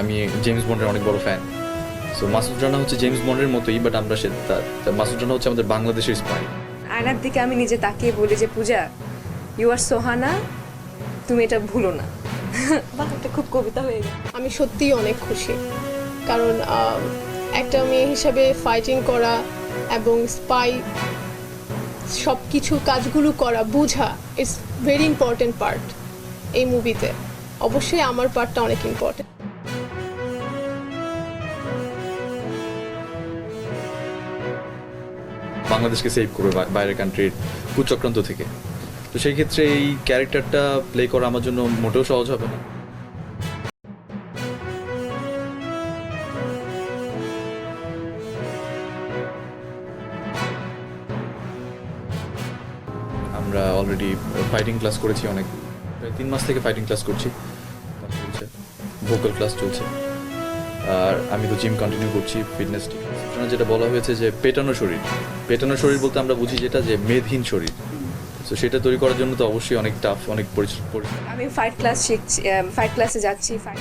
আমি জেমস বন্ডের অনেক বড় ফ্যান সো মাসুদ রানা হচ্ছে জেমস বন্ডের মতোই বাট আমরা সে মাসুদ রানা হচ্ছে আমাদের বাংলাদেশের স্পাই আয়নার দিকে আমি নিজে তাকিয়ে বলি যে পূজা ইউ আর সোহানা তুমি এটা ভুলো না। বাহ এটা খুব কবিতা হয়ে গেল। আমি সত্যিই অনেক খুশি। কারণ একটা মেয়ে হিসাবে ফাইটিং করা এবং স্পাই সব কিছু কাজগুলো করা বোঝা ইটস ভেরি ইম্পর্টেন্ট পার্ট এই মুভিতে অবশ্যই আমার পার্টটা অনেক ইম্পর্টেন্ট বাংলাদেশকে সেভ করবে বাইরের কান্ট্রির কুচক্রান্ত থেকে। তো সেই ক্ষেত্রে এই ক্যারেক্টারটা প্লে করা আমার জন্য মোটেও সহজ হবে না। আমরা অলরেডি ফাইটিং ক্লাস করেছি অনেক। প্রায় তিন মাস থেকে ফাইটিং ক্লাস করছি। ভোকাল ক্লাস চলছে। আর আমি তো জিম কন্টিনিউ করছি ফিটনেস যেটা বলা হয়েছে যে পেটানো শরীর। পেটানো শরীর বলতে আমরা বুঝি যেটা যে মেদহীন শরীর। তো সেটা তৈরি করার জন্য তো অবশ্যই অনেক টাফ অনেক পরিশ্রম আমি ফাইট ক্লাস শিখছি ফাইট ক্লাসে যাচ্ছি ফাইট